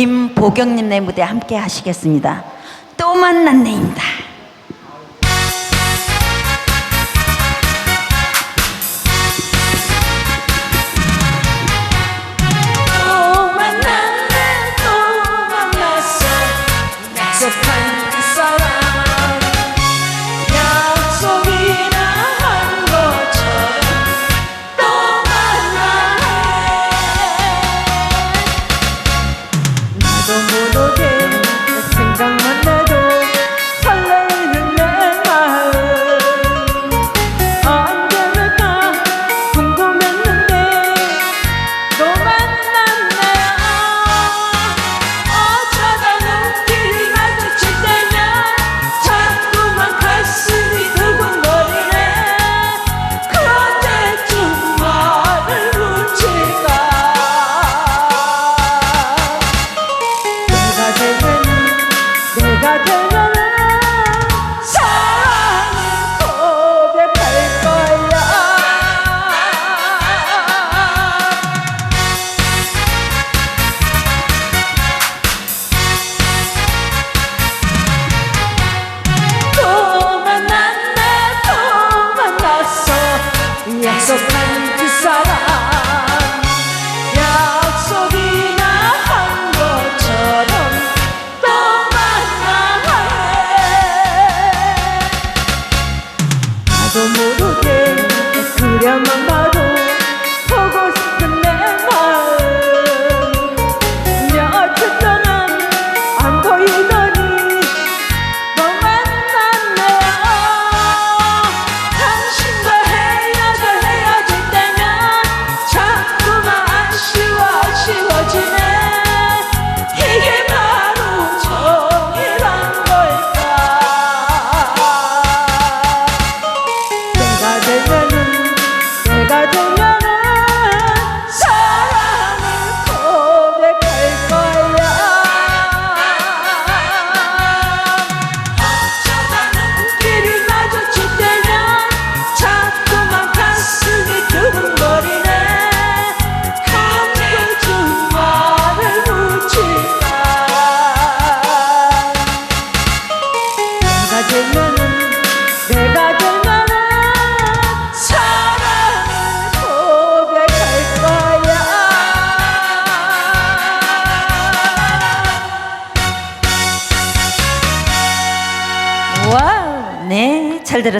김보경님네 무대 함께 하시겠습니다. 또 만났네입니다. 나도 모르게 그려만 봐도 와우. 네, 잘 들었습니다.